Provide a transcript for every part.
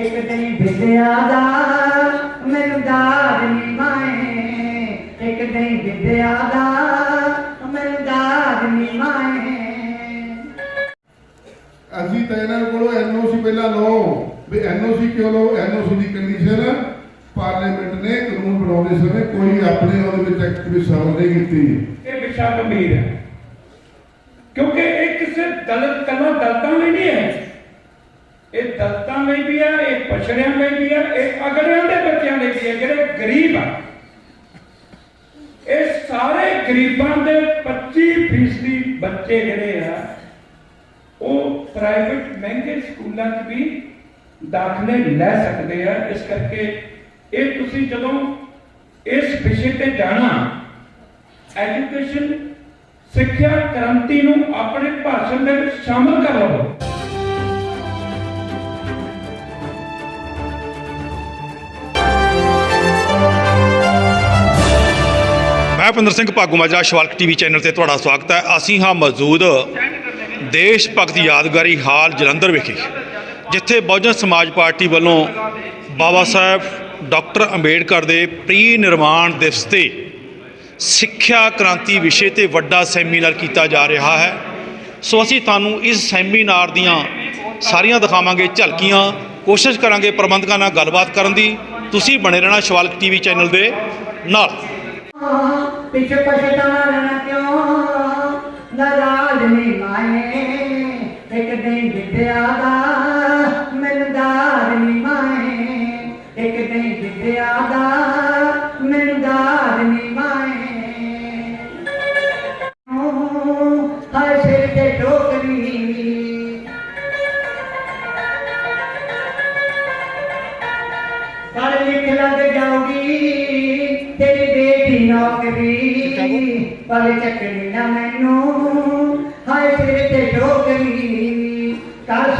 ਇੱਕ ਦਿਨ ਵਿਦਿਆ ਦਾ ਮੈਨੂੰ ਦਾਰ ਨੀ ਮਾਏ। ਇੱਕ ਦਿਨ ਵਿਦਿਆ ਦਾ ਮੈਨੂੰ ਦਾਰ ਨੀ ਮਾਏ। ਅਸੀਂ ਤਾਂ ਇਹਨਾਂ ਕੋਲੋਂ ਐਨਓਸੀ ਪਹਿਲਾਂ ਲਓ। ਵੀ ਐਨਓਸੀ ਕਿਉਂ ਲਓ? ਐਨਓਸੀ ਦੀ ਕੰਡੀਸ਼ਨ ਪਾਰਲੀਮੈਂਟ ਨੇ ਕਾਨੂੰਨ ਬਣਾਉਂਦੇ ਸਮੇਂ ਕੋਈ ਆਪਣੇ ਉਹਦੇ ਵਿੱਚ ਐਕਟਿਵਿਟੀ ਸ਼ਾਮਲ ਨਹੀਂ ਕੀਤੀ। ਇਹ ਵਿਸ਼ਾ ਗੰਭੀਰ ਹੈ। ਕਿਉਂਕਿ ਇਹ ਕਿਸੇ ਦਲਿਤ ਕੱਲਾ ਦਲਤਾਂ ਲਈ ਨਹੀਂ ਹੈ। ਇਹ ਦਲਤਾਂ ਲਈ ਵੀ ਹੈ ਇਹ ਪਛੜਿਆਂ ਲਈ ਵੀ ਹੈ ਇਹ ਅਗੜਿਆਂ ਦੇ ਬੱਚਿਆਂ ਲਈ ਵੀ ਹੈ ਜਿਹੜੇ ਗਰੀਬ ਆ। ਇਹ ਸਾਰੇ ਗਰੀਬਾਂ ਦੇ 25% ਬੱਚੇ ਜਿਹੜੇ ਆ, ਉਹ ਪ੍ਰਾਈਵੇਟ ਮਹਿੰਗੇ ਸਕੂਲਾਂ 'ਚ ਵੀ ਦਾਖਲੇ ਲੈ ਸਕਦੇ ਆ। ਇਸ ਕਰਕੇ ਇਹ ਤੁਸੀਂ ਜਦੋਂ ਇਸ ਵਿਸ਼ੇ ਤੇ ਜਾਣਾ ਐਜੂਕੇਸ਼ਨ ਸਿੱਖਿਆ ਕ੍ਰਾਂਤੀ ਨੂੰ ਆਪਣੇ ਭਾਸ਼ਣ ਦੇ ਵਿੱਚ ਸ਼ਾਮਲ ਕਰ ਲਵੋ ਮੈਂ ਭਿੰਦਰ ਸਿੰਘ ਭਾਗੂਮਾਜਰਾ ਸ਼ਵਾਲਕ ਟੀਵੀ ਚੈਨਲ ਤੇ ਤੁਹਾਡਾ ਸਵਾਗਤ ਹੈ। ਅਸੀਂ ਹਾਂ ਮੌਜੂਦ ਦੇਸ਼ ਭਗਤ ਯਾਦਗਾਰੀ ਹਾਲ ਜਲੰਧਰ ਵਿਖੇ, ਜਿੱਥੇ ਬਹੁਜਨ ਸਮਾਜ ਪਾਰਟੀ ਵੱਲੋਂ ਬਾਬਾ ਸਾਹਿਬ ਡਾਕਟਰ ਅੰਬੇਡਕਰ ਦੇ ਪ੍ਰੀ ਨਿਰਮਾਣ ਦਿਵਸ ਤੇ ਸਿੱਖਿਆ ਕ੍ਰਾਂਤੀ ਵਿਸ਼ੇ ਤੇ ਵੱਡਾ ਸੈਮੀਨਾਰ ਕੀਤਾ ਜਾ ਰਿਹਾ ਹੈ। ਸੋ ਅਸੀਂ ਤੁਹਾਨੂੰ ਇਸ ਸੈਮੀਨਾਰ ਦੀਆਂ ਸਾਰੀਆਂ ਦਿਖਾਵਾਂਗੇ, ਝਲਕੀਆਂ, ਕੋਸ਼ਿਸ਼ ਕਰਾਂਗੇ ਪ੍ਰਬੰਧਕਾਂ ਨਾਲ ਗੱਲਬਾਤ ਕਰਨ ਦੀ। ਤੁਸੀਂ ਬਣੇ ਰਹਿਣਾ ਸ਼ਵਾਲਕ ਟੀਵੀ ਚੈਨਲ ਦੇ ਨਾਲ। ਪਿੱਛੇ ਪਛਤਾਣਾ ਕਿਉਂ? ਨਾਰਾਜ਼ ਨਹੀਂ ਮਾਏ, ਇੱਕ ਦਿਨ ਵਿਦਿਆ ਦਾ, ਮੈਨੂੰ ਦਾਰ ਨਹੀਂ ਮਾਏ। ਇੱਕ ਦਿਨ ਵਿਦਿਆ ਦਾ, ਮੈਨੂੰ ਦਾਰ ਮਾਏ। ਹਰ ਸਿਰ ਤੇ ਠੋਕਰੀ ਪੜ੍ਹ ਲਿਖ ਲੱਗ ਜਾਊਗੀ, ਤੇਰੀ ਨੌਕਰੀ ਪਰ ਚੱਕਣੀ ਨਾ ਮੈਨੂੰ। ਹਾਏ ਸਿਰ ਤੇ ਡੋਕਰੀ ਕਰ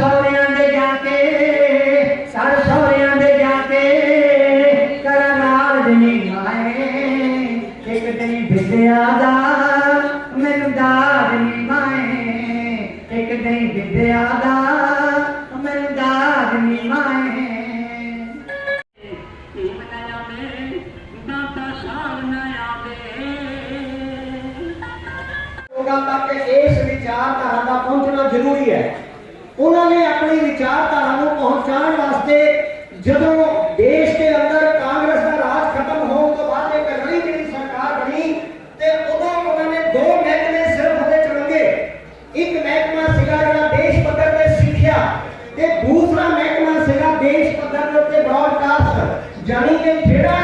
ਜ਼ਰੂਰੀ ਹੈ। ਉਹਨਾਂ ਨੇ ਆਪਣੀ ਵਿਚਾਰਧਾਰਾ ਨੂੰ ਪਹੁੰਚਾਉਣ ਵਾਸਤੇ ਜਦੋਂ ਦੇਸ਼ ਦੇ ਅੰਦਰ ਕਾਂਗਰਸ ਦਾ ਰਾਜ ਖਤਮ ਹੋਣ ਤੋਂ ਬਾਅਦ ਇੱਕ ਨਵੀਂ ਜਿਹੜੀ ਸਰਕਾਰ ਬਣੀ ਤੇ ਉਦੋਂ ਉਹਨਾਂ ਨੇ ਦੋ ਮਹਿਕਮੇ ਸਿਰਫ ਉਹਦੇ ਚ ਇੱਕ ਮਹਿਕਮਾ ਸੀਗਾ ਜਿਹੜਾ ਦੇਸ਼ ਪੱਧਰ ਤੇ ਸਿੱਖਿਆ ਤੇ ਦੂਸਰਾ ਮਹਿਕਮਾ ਸੀਗਾ ਦੇਸ਼ ਪੱਧਰ ਦੇ ਉੱਤੇ ਬ੍ਰਾਡਕਾਸਟ ਜਾਣੀ ਕਿ ਜਿਹੜਾ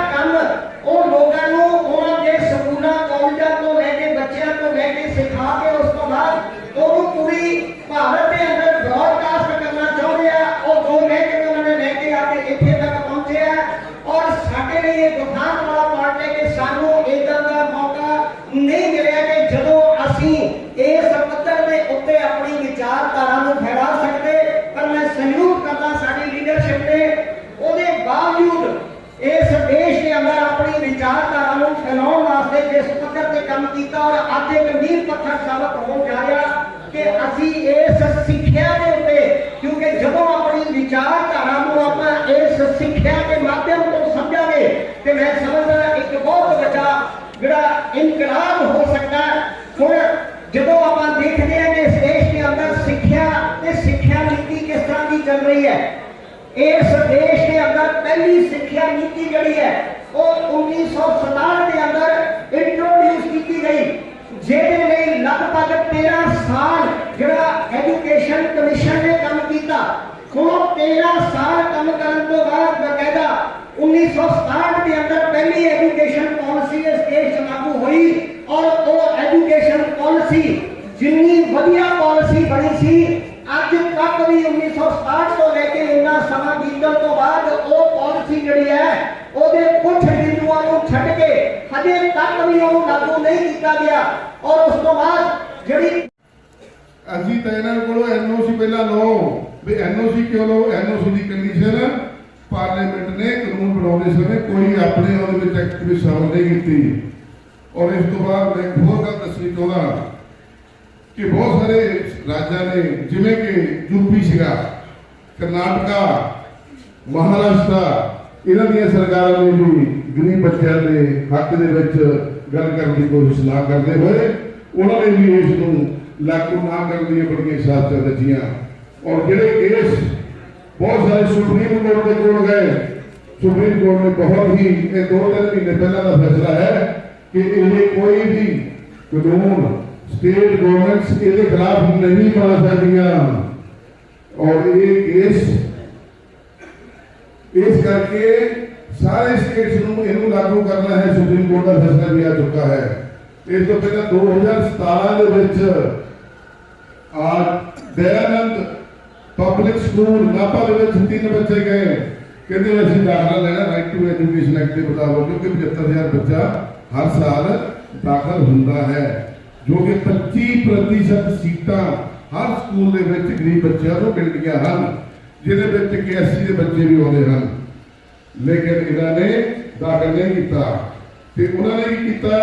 ਆਪਣੀ ਵਿਚਾਰਧਾਰਾ ਨੂੰ ਫੈਲਾਉਣ ਵਾਸਤੇ ਜਿਸ ਪੱਧਰ ਤੇ ਕੰਮ ਕੀਤਾ ਔਰ ਅੱਜ ਇੱਕ ਨੀਂਹ ਪੱਥਰ ਸਾਬਤ ਹੋਣ ਜਾ ਰਿਹਾ ਕਿ ਅਸੀਂ ਇਸ ਸਿੱਖਿਆ ਦੇ ਉੱਤੇ, ਕਿਉਂਕਿ ਜਦੋਂ ਆਪਣੀ ਵਿਚਾਰਧਾਰਾ ਨੂੰ ਆਪਾਂ ਇਸ ਸਿੱਖਿਆ ਦੇ ਮਾਧਿਅਮ ਤੋਂ ਸਮਝਾਂਗੇ ਤੇ ਮੈਂ ਸਮਝਦਾ ਇੱਕ ਬਹੁਤ ਵੱਡਾ ਜਿਹੜਾ ਇਨਕਲਾਬ ਹੋ ਸਕਦਾ ਹੁਣ ਜਦੋਂ ਆਪਾਂ ਦੇਖਦੇ ਹਾਂ ਕਿ ਇਸ ਦੇਸ਼ ਦੇ ਅੰਦਰ ਸਿੱਖਿਆ ਤੇ ਸਿੱਖਿਆ ਨੀਤੀ ਕਿਸ ਤਰ੍ਹਾਂ ਦੀ ਚੱਲ ਰਹੀ ਹੈ, ਇਸ ਦੇਸ਼ ਦੇ ਅੰਦਰ ਪਹਿਲੀ ਸਿੱਖਿਆ ਨੀਤੀ ਜਿਹੜੀ ਹੈ ਉਹ 1967 ਦੇ ਅੰਦਰ ਇੰਟਰੋਡਿਊਸ ਕੀਤੀ ਗਈ ਜਿਹਦੇ ਲਈ ਲਗਭਗ 13 ਸਾਲ ਜਿਹੜਾ ਐਜੂਕੇਸ਼ਨ ਕਮਿਸ਼ਨ ਨੇ ਕੰਮ ਕੀਤਾ ਹੁਣ 13 ਸਾਲ ਕੰਮ ਕਰਨ ਤੋਂ ਬਾਅਦ ਬਕਾਇਦਾ 1967 ਦੇ ਅੰਦਰ ਪਹਿਲੀ ਐਜੂਕੇਸ਼ਨ ਪਾਲਿਸੀ ਇਸ ਦੇਸ਼ 'ਚ ਲਾਗੂ ਹੋਈ ਔਰ ਉਹ ਐਜੂਕੇਸ਼ਨ ਪਾਲਿਸੀ ਜਿੰਨੀ ਵਧੀਆ ਪਾਲਿਸੀ ਬਣੀ ਸੀ ਅੱਜ ਤੱਕ ਵੀ 1967 ਤੋਂ ਲੈ ਕੇ ਇੰਨਾ ਸਮਾਂ ਬੀਤਣ ਤੋਂ ਬਾਅਦ ਉਹ ਪਾਲਿਸੀ ਜਿਹੜੀ ਹੈ, ਉਹਦੇ ਕੁਝ ਬਿੰਦੂਆਂ ਨੂੰ ਛੱਡ ਕੇ ਹਜੇ ਤੱਕ ਵੀ ਉਹ ਲਾਗੂ ਨਹੀਂ ਕੀਤਾ ਗਿਆ। ਔਰ ਉਸ ਤੋਂ ਬਾਅਦ ਜਿਹੜੀ ਅਸੀਂ ਤਾਂ ਇਹਨਾਂ ਕੋਲੋਂ ਐਨਓਸੀ ਪਹਿਲਾਂ ਲਓ, ਵੀ ਐਨਓਸੀ ਕਿਉਂ ਲਓ? ਐਨਓਸੀ ਦੀ ਕੰਡੀਸ਼ਨ ਪਾਰਲੀਮੈਂਟ ਨੇ ਕਾਨੂੰਨ ਬਣਾਉਂਦੇ ਸਮੇਂ ਕੋਈ ਆਪਣੇ ਉਹਦੇ ਵਿੱਚ ਐਕਟਿਵਿਟੀ ਸ਼ਾਮਲ ਨਹੀਂ ਕੀਤੀ। ਔਰ ਇਸ ਤੋਂ ਬਾਅਦ ਮੈਂ ਹੋਰ ਗੱਲ ਦੱਸਣੀ ਚਾਹੁੰਦਾ ਕਿ ਬਹੁਤ ਸਾਰੇ ਰਾਜਾਂ ਨੇ, ਜਿਵੇਂ ਕਿ ਯੂਪੀ ਸੀਗਾ, ਕਰਨਾਟਕਾ, ਮਹਾਰਾਸ਼ਟਰ ਇਹਨਾਂ ਦੀਆਂ ਸਰਕਾਰਾਂ ਨੇ ਵੀ ਗਰੀਬ ਬੱਚਿਆਂ ਦੇ ਹੱਕ ਦੇ ਵਿੱਚ ਗੱਲ ਕਰਨ ਦੀ ਕੋਸ਼ਿਸ਼ ਨਾ ਕਰਦੇ ਹੋਏ, ਉਹਨਾਂ ਨੇ ਵੀ ਇਸ ਨੂੰ ਲਾਗੂ ਨਾ ਕਰਨ ਦੀਆਂ ਬੜੀਆਂ ਸ਼ਾਸਤਰ ਰਚੀਆਂ ਔਰ ਜਿਹੜੇ ਕੇਸ ਬਹੁਤ ਸਾਰੇ ਸੁਪਰੀਮ ਕੋਰਟ ਦੇ ਕੋਲ ਗਏ, ਸੁਪਰੀਮ ਕੋਰਟ ਨੇ ਬਹੁਤ ਹੀ, ਇਹ ਦੋ ਤਿੰਨ ਮਹੀਨੇ ਪਹਿਲਾਂ ਦਾ ਫੈਸਲਾ ਹੈ ਕਿ ਇਹ ਕੋਈ ਵੀ ਕਾਨੂੰਨ ਸਟੇਟ ਗਵਰਨਮੈਂਟਸ ਇਹਦੇ ਖਿਲਾਫ ਨਹੀਂ ਬਣਾ ਸਕਦੀਆਂ। ਔਰ ਇਹ ਕੇਸ ਇਸ ਕਰਕੇ ਸਾਰੇ ਸਟੇਟਸ ਨੂੰ ਇਹਨੂੰ ਲਾਗੂ ਕਰਨਾ ਹੈ, ਸੁਪਰੀਮ ਕੋਰਟ ਦਾ ਫੈਸਲਾ ਵੀ ਆ ਚੁੱਕਾ ਹੈ। ਇਸ ਤੋਂ ਪਹਿਲਾਂ 2017 ਦੇ ਵਿੱਚ ਆ ਦਇਆਨੰਦ ਪਬਲਿਕ ਸਕੂਲ ਨਾਪਾ ਦੇ ਵਿੱਚ ਤਿੰਨ ਬੱਚੇ ਗਏ। ਕਹਿੰਦੇ ਅਸੀਂ ਦਾਖਲਾ ਲੈਣਾ ਰਾਈਟ ਟੂ ਐਜੂਕੇਸ਼ਨ ਐਕਟ ਦੇ ਮੁਤਾਬਕ, ਕਿਉਂਕਿ 75000 ਬੱਚਾ ਹਰ ਸਾਲ ਦਾਖਲ ਹੁੰਦਾ ਹੈ, ਜੋ ਕਿ 25% ਸੀਟਾਂ ਹਰ ਸਕੂਲ ਦੇ ਵਿੱਚ ਗਰੀਬ ਬੱਚਿਆਂ ਨੂੰ ਮਿਲਦੀਆਂ ਹਨ। ਜਿਹਦੇ ਵਿੱਚ ਕਿ 80 ਦੇ ਬੱਚੇ ਵੀ ਆਉਂਦੇ ਹਨ। ਲੇਕਿਨ ਇਹਨਾਂ ਨੇ ਦਾਖਲ ਨਹੀਂ ਕੀਤਾ। ਤੇ ਉਹਨਾਂ ਨੇ ਕੀ ਕੀਤਾ?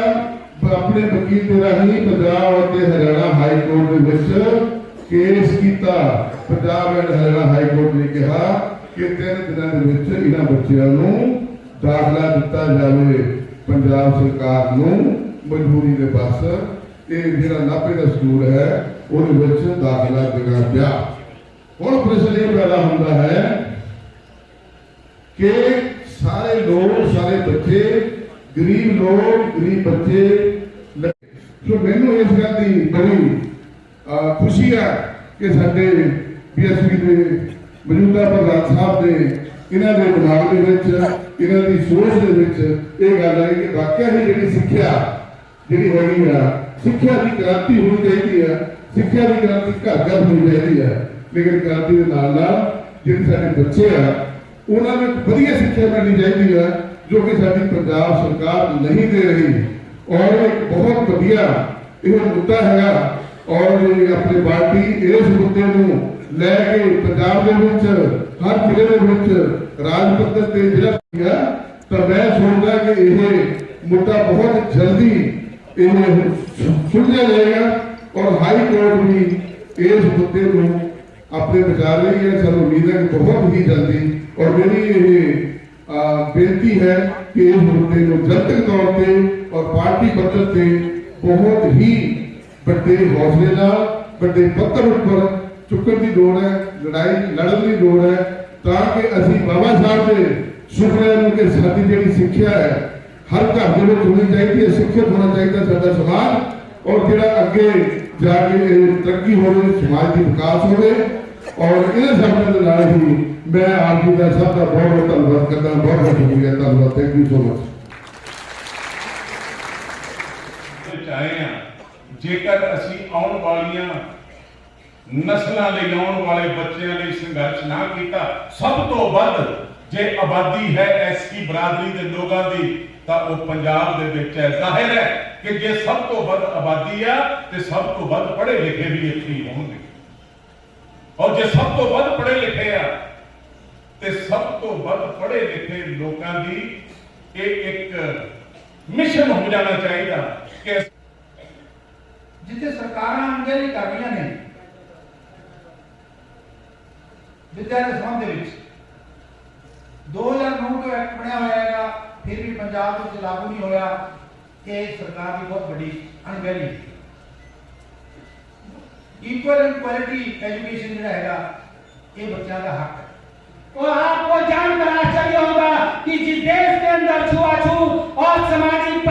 ਆਪਣੇ ਵਕੀਲ ਦੇ ਰਾਹੀਂ ਪੰਜਾਬ ਅਤੇ ਹਰਿਆਣਾ ਹਾਈ ਕੋਰਟ ਦੇ ਵਿੱਚ ਕੇਸ ਕੀਤਾ। ਪੰਜਾਬ ਅਤੇ ਹਰਿਆਣਾ ਹਾਈ ਕੋਰਟ ਨੇ ਕਿਹਾ ਕਿ ਤਿੰਨ ਦਿਨਾਂ ਦੇ ਵਿੱਚ ਇਹਨਾਂ ਬੱਚਿਆਂ ਨੂੰ ਦਾਖਲਾ ਦਿੱਤਾ ਜਾਵੇ। ਪੰਜਾਬ ਸਰਕਾਰ ਨੂੰ ਮਜਬੂਰੀ ਦੇ ਬਸ ਇਹ ਜਿਹੜਾ ਨਾਪੇ ਦਾ ਸਕੂਲ ਹੈ, ਉਹਦੇ ਵਿੱਚ ਦਾਖਲਾ ਦੇਣਾ ਪਿਆ ਹੁਣ ਪ੍ਰਸ਼ਨ ਇਹ ਪੈਦਾ ਹੁੰਦਾ ਹੈ ਕਿ ਸਾਰੇ ਲੋਕ, ਸਾਰੇ ਬੱਚੇ, ਗਰੀਬ ਲੋਕ, ਗਰੀਬ ਬੱਚੇ ਸੋ ਮੈਨੂੰ ਇਸ ਗੱਲ ਦੀ ਬੜੀ ਖੁਸ਼ੀ ਹੈ ਕਿ ਸਾਡੇ ਬੀਐਸਪੀ ਦੇ ਮੌਜੂਦਾ ਪ੍ਰਧਾਨ ਸਾਹਿਬ ਦੇ ਇਹਨਾਂ ਦੇ ਦਿਮਾਗ ਦੇ ਵਿੱਚ, ਇਹਨਾਂ ਦੀ ਸੋਚ ਦੇ ਵਿੱਚ ਇਹ ਗੱਲ ਹੈ ਕਿ ਵਾਕਿਆ ਹੀ ਜਿਹੜੀ ਸਿੱਖਿਆ ਜਿਹੜੀ ਹੈਗੀ ਆ, ਸਿੱਖਿਆ ਦੀ ਕ੍ਰਾਂਤੀ ਹੋਣੀ ਚਾਹੀਦੀ ਹੈ ਸਿੱਖਿਆ ਦੀ ਕ੍ਰਾਂਤੀ ਘਰ ਘਰ ਹੋਣੀ ਚਾਹੀਦੀ ਹੈ ਲੇਕਿਨ ਕ੍ਰਾਂਤੀ ਦੇ ਨਾਲ ਨਾਲ ਜਿਹੜੇ ਸਾਡੇ ਬੱਚੇ ਆ, ਉਹਨਾਂ ਨੂੰ ਵਧੀਆ ਸਿੱਖਿਆ ਮਿਲਣੀ ਚਾਹੀਦੀ ਹੈ ਜੋ ਕਿ ਸਾਡੀ ਪੰਜਾਬ ਸਰਕਾਰ ਨਹੀਂ ਦੇ ਰਹੀ। ਔਰ ਇੱਕ ਬਹੁਤ ਵਧੀਆ ਇਹ ਮੁੱਦਾ ਹੈਗਾ। ਔਰ ਆਪਣੀ ਪਾਰਟੀ ਇਸ ਮੁੱਦੇ ਨੂੰ ਲੈ ਕੇ ਪੰਜਾਬ ਦੇ ਵਿੱਚ, ਹਰ ਜ਼ਿਲ੍ਹੇ ਦੇ ਵਿੱਚ ਰਾਜ ਪੱਧਰ ਤੇ ਜਿਹੜਾ ਸੀਗਾ ਤਾਂ ਮੈਂ ਸੋਚਦਾ ਕਿ ਇਹ ਮੁੱਦਾ ਬਹੁਤ ਜਲਦੀ ਇਹ ਸੁਲਝਿਆ ਜਾਏਗਾ। ਔਰ ਹਾਈ ਕੋਰਟ ਵੀ ਇਸ ਮੁੱਦੇ ਨੂੰ ਆਪਣੇ ਵਿਚਾਰ ਰਹੀ ਹੈ, ਸਾਨੂੰ ਉਮੀਦ ਹੈ ਕਿ ਬਹੁਤ ਹੀ ਜਲਦੀ। ਔਰ ਮੇਰੀ ਇਹ ਬੇਨਤੀ ਹੈ ਕਿ ਇਸ ਮੁੱਦੇ ਨੂੰ ਜਨਤਕ ਤੌਰ ਤੇ ਔਰ ਪਾਰਟੀ ਪੱਧਰ ਤੇ ਬਹੁਤ ਹੀ ਵੱਡੇ ਹੌਸਲੇ ਨਾਲ, ਵੱਡੇ ਪੱਧਰ ਉੱਪਰ ਚੁੱਕਣ ਦੀ ਲੋੜ ਹੈ, ਲੜਾਈ, ਲੜਨ ਦੀ ਲੋੜ ਹੈ, ਤਾਂ ਕਿ ਅਸੀਂ ਬਾਬਾ ਸਾਹਿਬ ਦੇ ਸੁਪਨਿਆਂ ਨੂੰ ਕਿ ਸਾਡੀ ਜਿਹੜੀ ਸਿੱਖਿਆ ਹੈ, ਹਰ ਘਰ ਦੇ ਵਿੱਚ ਹੋਣੀ ਚਾਹੀਦੀ ਹੈ, ਸਿੱਖਿਅਤ ਹੋਣਾ ਚਾਹੀਦਾ ਸਾਡਾ ਸਮਾਜ, ਔਰ ਜਿਹੜਾ ਅੱਗੇ ਜਾ ਕੇ ਤਰੱਕੀ ਹੋਵੇ, ਸਮਾਜ ਦੀ ਵਿਕਾਸ ਹੋਵੇ ਔਰ ਇਹਦੇ ਸਾਹਮਣੇ ਦੇ ਨਾਲ ਹੀ ਮੈਂ ਆਪ ਜੀ ਦਾ ਸਭ ਦਾ ਬਹੁਤ ਬਹੁਤ ਧੰਨਵਾਦ ਕਰਦਾ, ਬਹੁਤ ਬਹੁਤ ਸ਼ੁਕਰੀਆ ਧੰਨਵਾਦ ਥੈਂਕ ਯੂ ਸੋ ਮਚ ਵਿੱਚ ਆ, ਜੇਕਰ ਅਸੀਂ ਆਉਣ ਵਾਲੀਆਂ ਨਸਲਾਂ ਲਈ ਆਉਣ ਵਾਲੇ ਬੱਚਿਆਂ ਲਈ ਸੰਘਰਸ਼ ਨਾ ਕੀਤਾ, ਸਭ ਤੋਂ ਵੱਧ ਜੇ ਆਬਾਦੀ ਹੈ ਐਸਕੀ ਬਰਾਦਰੀ ਦੇ ਲੋਕਾਂ ਦੀ, ਤਾਂ ਉਹ ਪੰਜਾਬ ਦੇ ਵਿੱਚ ਹੈ। ਜ਼ਾਹਿਰ ਹੈ ਕਿ ਜੇ ਸਭ ਤੋਂ ਵੱਧ ਆਬਾਦੀ ਆ, ਤੇ ਸਭ ਤੋਂ ਵੱਧ ਪੜ੍ਹੇ ਲਿਖੇ ਵੀ ਇੱਥੇ ਹੀ ਹੋਣਗੇ। ਔਰ ਜੇ ਸਭ ਤੋਂ ਵੱਧ ਪੜ੍ਹੇ ਲਿਖੇ ਆ, ਤੇ ਸਭ ਤੋਂ ਵੱਧ ਪੜ੍ਹੇ ਲਿਖੇ ਲੋਕਾਂ ਦੀ ਇਹ ਇੱਕ ਮਿਸ਼ਨ ਹੋ ਜਾਣਾ ਚਾਹੀਦਾ ਕਿ ਜਿੱਥੇ ਸਰਕਾਰਾਂ ਅਣਗਹਿਲੀ ਕਰ ਰਹੀਆਂ ਨੇ ਵਿਦਿਆ ਦੇ ਸੰਬੰਧ ਦੇ ਵਿੱਚ 2009 ਤੋਂ ਐਕਟ ਬਣਿਆ ਹੋਇਆ ਹੈਗਾ, ਫਿਰ ਵੀ ਪੰਜਾਬ ਵਿੱਚ ਲਾਗੂ ਨਹੀਂ ਹੋਇਆ ਇਹ ਸਰਕਾਰ ਦੀ ਬਹੁਤ ਵੱਡੀ ਅਣਗਹਿਲੀ। ਹੈ ਇਕੁਅਲ ਐਂਡ ਕੁਆਲਿਟੀ ਐਜੂਕੇਸ਼ਨ ਜਿਹੜਾ ਹੈਗਾ ਇਹ ਬੱਚਿਆਂ ਦਾ ਹੱਕ ਹੈ और आपको जानकर आश्चर्य होगा कि जिस देश के अंदर छुआछूत और सामाजिक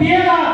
别了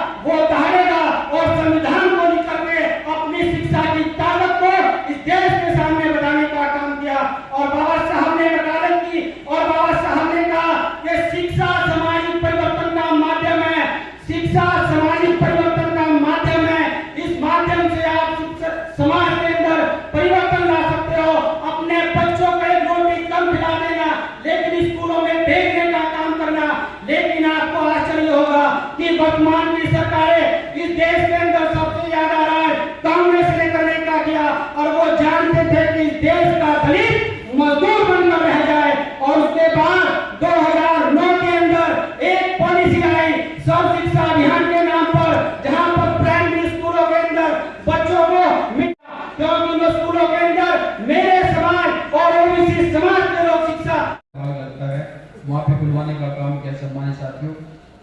काम किया सम्मानित साथियों।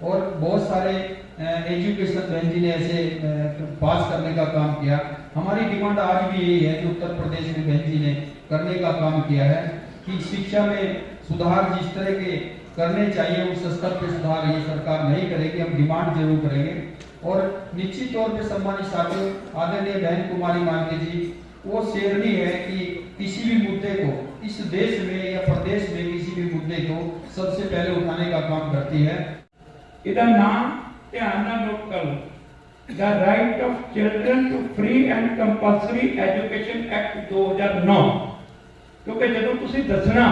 और बहुत सारे एजुकेशन बहन जी ने ऐसे पास करने का काम किया। हमारी डिमांड आज भी यही है कि उत्तर प्रदेश में बहन जी ने करने का काम किया है कि शिक्षा में सुधार जिस तरह के करने चाहिए, उस स्तर पर सुधार ये सरकार नहीं करेगी, हम डिमांड ज़रूर करेंगे। और निश्चित तौर पर सम्मानित साथियों, आदरणीय बहन कुमारी मांगे जी, वो शेरनी है कि किसी भी मुद्दे को, इस देश में या प्रदेश में किसी भी मुद्दे को सबसे पहले उठाने का काम करती है। इधर नाम आना note the right of children to free and compulsory education act 2009 ਕਿਉਂਕਿ ਜਦੋਂ ਤੁਸੀਂ ਦੱਸਣਾ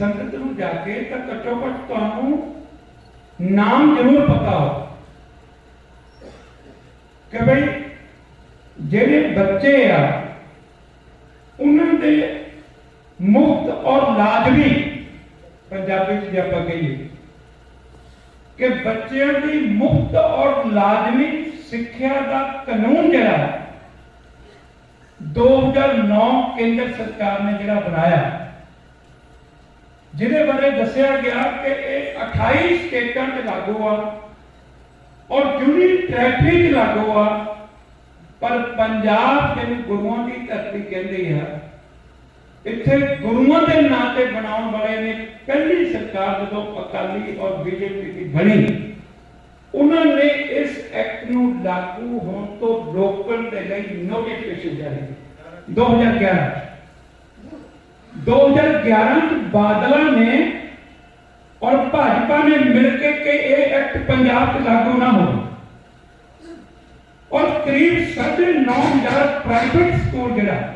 ਸੰਗਤ ਨੂੰ जाके तो घटो घट ਘੱਟ ਤੁਹਾਨੂੰ ਨਾਮ ਜ਼ਰੂਰ ਪਤਾ ਹੋ ਕਿ ਭਈ ਜਿਹੜੇ ਬੱਚੇ ਉਹਨਾਂ ਦੇ ਮੁਫਤ ਔਰ ਲਾਜ਼ਮੀ ਪੰਜਾਬੀ ਚ ਜੇ ਆਪਾਂ ਕਹੀਏ ਕਿ ਬੱਚਿਆਂ ਦੀ ਮੁਫਤ ਔਰ ਲਾਜ਼ਮੀ ਸਿੱਖਿਆ ਦਾ ਕਾਨੂੰਨ ਜਿਹੜਾ ਹੈ 2009 ਕੇਂਦਰ ਸਰਕਾਰ ਨੇ ਜਿਹੜਾ ਬਣਾਇਆ ਜਿਹਦੇ ਬਾਰੇ ਦੱਸਿਆ ਗਿਆ ਕਿ ਇਹ 28 ਸਟੇਟਾਂ 'ਚ ਲਾਗੂ ਆ ਔਰ ਜੁਨੀ ਟ੍ਰੈਫਿਕ 'ਚ ਲਾਗੂ ਆ ਪਰ ਪੰਜਾਬ ਜਿਹਨੂੰ ਗੁਰੂਆਂ ਦੀ ਧਰਤੀ ਕਹਿੰਦੇ ਆ, ਇੱਥੇ ਗੁਰੂਆਂ ਦੇ ਨਾਂ ਤੇ ਬਣਾਉਣ ਵਾਲੇ ਨੇ ਪਹਿਲੀ ਸਰਕਾਰ ਜਦੋਂ ਅਕਾਲੀ ਔਰ ਬੀਜੇਪੀ ਦੀ ਬਣੀ, ਉਹਨਾਂ ਨੇ ਇਸ ਐਕਟ ਨੂੰ ਲਾਗੂ ਹੋਣ ਤੋਂ ਰੋਕਣ ਦੇ ਲਈ ਨੋਟੀਫਿਕੇਸ਼ਨ ਜਾਰੀ ਕੀਤੀ। 2011 2011 ਚ ਬਾਦਲਾਂ ਨੇ ਔਰ ਭਾਜਪਾ ਨੇ ਮਿਲ ਕੇ ਕਿ ਇਹ ਐਕਟ ਪੰਜਾਬ 'ਚ ਲਾਗੂ ਨਾ ਹੋਵੇ। ਔਰ ਕਰੀਬ 9.5 ਪ੍ਰਾਈਵੇਟ ਸਕੂਲ ਜਿਹੜਾ,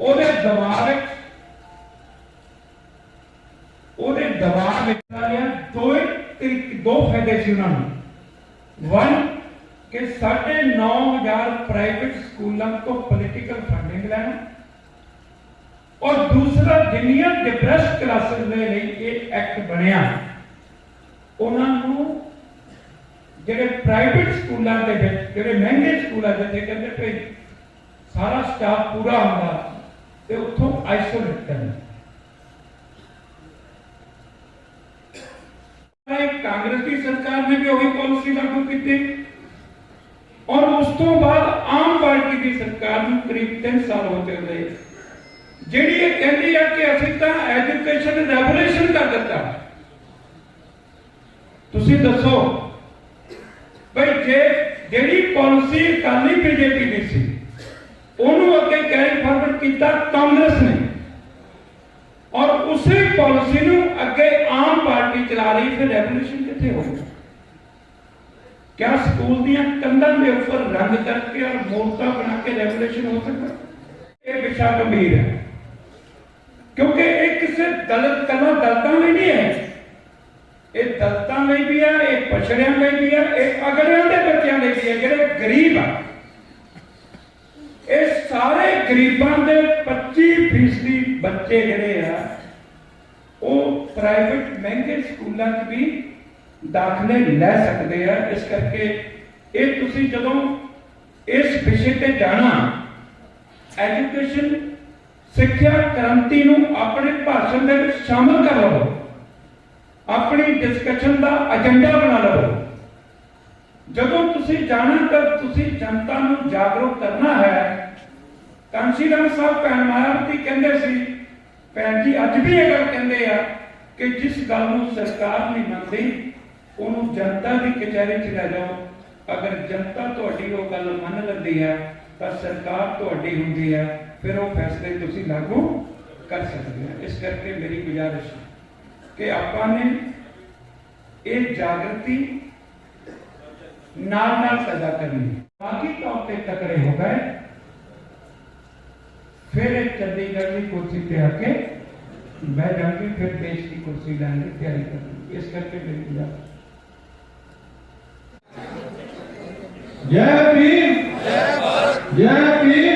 ਉਹਦੇ ਦਬਾਅ ਵਿੱਚ, ਉਹਦੇ ਦਬਾਅ ਵਿੱਚ ਆ ਦੋ ਦੋ ਫਾਇਦੇ ਸੀ ਉਹਨਾਂ ਨੂੰ। ਵਨ ਕਿ 9.5000 ਪ੍ਰਾਈਵੇਟ ਸਕੂਲਾਂ ਤੋਂ ਪੋਲੀਟੀਕਲ ਫੰਡਿੰਗ ਲੈਣਾ। ਔਰ ਦੂਸਰਾ, ਜਿੰਨੀਆਂ ਡਿਪਰੈਸਡ ਕਲਾਸਿਸ ਦੇ ਲਈ ਇਹ ਐਕਟ ਬਣਿਆ, ਉਹਨਾਂ ਨੂੰ ਜਿਹੜੇ ਪ੍ਰਾਈਵੇਟ ਸਕੂਲਾਂ ਦੇ ਵਿੱਚ ਜਿਹੜੇ ਮਹਿੰਗੇ ਸਕੂਲਾਂ ਦੇ ਵਿੱਚ ਕਹਿੰਦੇ ਭਈ ਸਾਰਾ ਸਟਾਫ ਪੂਰਾ ਹੁੰਦਾ ਤੇ ਉੱਥੋਂ ਆਈਸੋਲੇਟ ਕਰਨਾ ਇਹ ਕਾਂਗਰਸ ਦੀ ਸਰਕਾਰ ਨੇ ਵੀ ਉਹੀ ਪਾਲਿਸੀ ਲਾਗੂ ਕੀਤੀ ਔਰ ਉਸ ਤੋਂ ਬਾਅਦ ਆਮ ਪਾਰਟੀ ਦੀ ਸਰਕਾਰ ਨੂੰ ਕਰੀਬ 3 ਸਾਲ ਹੋ ਚੱਲੇ ਜਿਹੜੀ ਇਹ ਕਹਿੰਦੀ ਹੈ ਕਿ ਅਸੀਂ ਤਾਂ ਐਜੂਕੇਸ਼ਨ ਰੈਵੋਲੂਸ਼ਨ ਕਰ ਦਿੱਤਾ ਤੁਸੀਂ ਦੱਸੋ ਬਈ ਜਿਹੜੀ ਪਾਲਿਸੀ ਅਕਾਲੀ ਬੀਜੇਪੀ ਦੀ ਸੀ, ਉਹਨੂੰ ਅੱਗੇ ਕੈਰੀ ਫਾਰਵਰਡ ਕੀਤਾ ਕਾਂਗਰਸ ਨੇ। ਔਰ ਉਸੇ ਪਾਲਿਸੀ ਨੂੰ ਅੱਗੇ ਆਮ ਪਾਰਟੀ ਚਲਾ ਰਹੀ ਫਿਰ ਰੈਵੋਲੂਸ਼ਨ ਕਿੱਥੇ ਹੋਊਗੀ ਕਿਆ ਸਕੂਲ ਦੀਆਂ ਕੰਧਾਂ ਦੇ ਉੱਪਰ ਰੰਗ ਕਰਕੇ ਔਰ ਮੂਰਤਾਂ ਬਣਾ ਕੇ ਰੈਵੋਲੂਸ਼ਨ ਹੋ ਸਕਦਾ? ਇਹ ਵਿਸ਼ਾ ਗੰਭੀਰ ਹੈ। ਕਿਉਂਕਿ ਇਹ ਕਿਸੇ ਦਲਿਤ ਕਲਾ ਦਲਤਾਂ ਲਈ ਨਹੀਂ ਹੈ। ਇਹ ਦਲਤਾਂ ਲਈ ਵੀ ਆ, ਇਹ ਪਛੜਿਆਂ ਲਈ ਵੀ ਹੈ ਇਹ ਅਗਲਿਆਂ ਦੇ ਬੱਚਿਆਂ ਲਈ ਵੀ ਹੈ ਜਿਹੜੇ ਗਰੀਬ ਆ। ਇਹ ਸਾਰੇ ਗਰੀਬਾਂ ਦੇ 25% ਬੱਚੇ ਜਿਹੜੇ ਆ, ਉਹ ਪ੍ਰਾਈਵੇਟ ਮਹਿੰਗੇ ਸਕੂਲਾਂ 'ਚ ਵੀ ਦਾਖਲੇ ਲੈ ਸਕਦੇ ਆ। ਇਸ ਕਰਕੇ ਇਹ ਤੁਸੀਂ ਜਦੋਂ ਇਸ ਵਿਸ਼ੇ ਤੇ ਜਾਣਾ ਐਜੂਕੇਸ਼ਨ ਸਿੱਖਿਆ ਕ੍ਰਾਂਤੀ ਨੂੰ ਆਪਣੇ ਭਾਸ਼ਣ ਦੇ ਵਿੱਚ ਸ਼ਾਮਲ ਕਰ ਲਵੋ ਆਪਣੀ ਡਿਸਕਸ਼ਨ ਦਾ ਏਜੰਡਾ ਬਣਾ ਲਵੋ। ਜਦੋਂ ਤੁਸੀਂ ਜਾਣਾ ਤਾਂ ਤੁਸੀਂ ਜਨਤਾ ਨੂੰ ਜਾਗਰੂਕ ਕਰਨਾ ਹੈ। ਕਾਂਸੀ ਸਾਹਿਬ ਭੈਣ ਕਹਿੰਦੇ ਸੀ, ਭੈਣ ਜੀ ਅੱਜ ਵੀ ਇਹ ਗੱਲ ਕਹਿੰਦੇ ਆ ਕਿ ਜਿਸ ਗੱਲ ਨੂੰ ਸਰਕਾਰ ਨਹੀਂ ਮੰਨਦੀ, ਉਹਨੂੰ ਜਨਤਾ ਦੀ ਕਚਹਿਰੀ 'ਚ ਲੈ ਜਾਓ। ਅਗਰ ਜਨਤਾ ਤੁਹਾਡੀ ਉਹ ਗੱਲ ਮੰਨ ਲੈਂਦੀ ਹੈ, ਤਾਂ ਸਰਕਾਰ ਤੁਹਾਡੀ ਹੁੰਦੀ ਹੈ। ਫਿਰ ਉਹ ਫੈਸਲੇ ਤੁਸੀਂ ਲਾਗੂ ਕਰ ਸਕਦੇ ਹੋ। ਇਸ ਕਰਕੇ ਮੇਰੀ ਗੁਜ਼ਾਰਿਸ਼ ਹੈ। कि अफवाहें एक जागृति नाल नाल पैदा करनी बाकी तौर पर तकड़े हो गए। फिर एक चंडीगढ़ की कुर्सी पे आके बह जाऊँगी फिर देश की कुर्सी लाने की तैयारी करूँगी इस करके मेरी गुजारिश जय भीम! जय भीम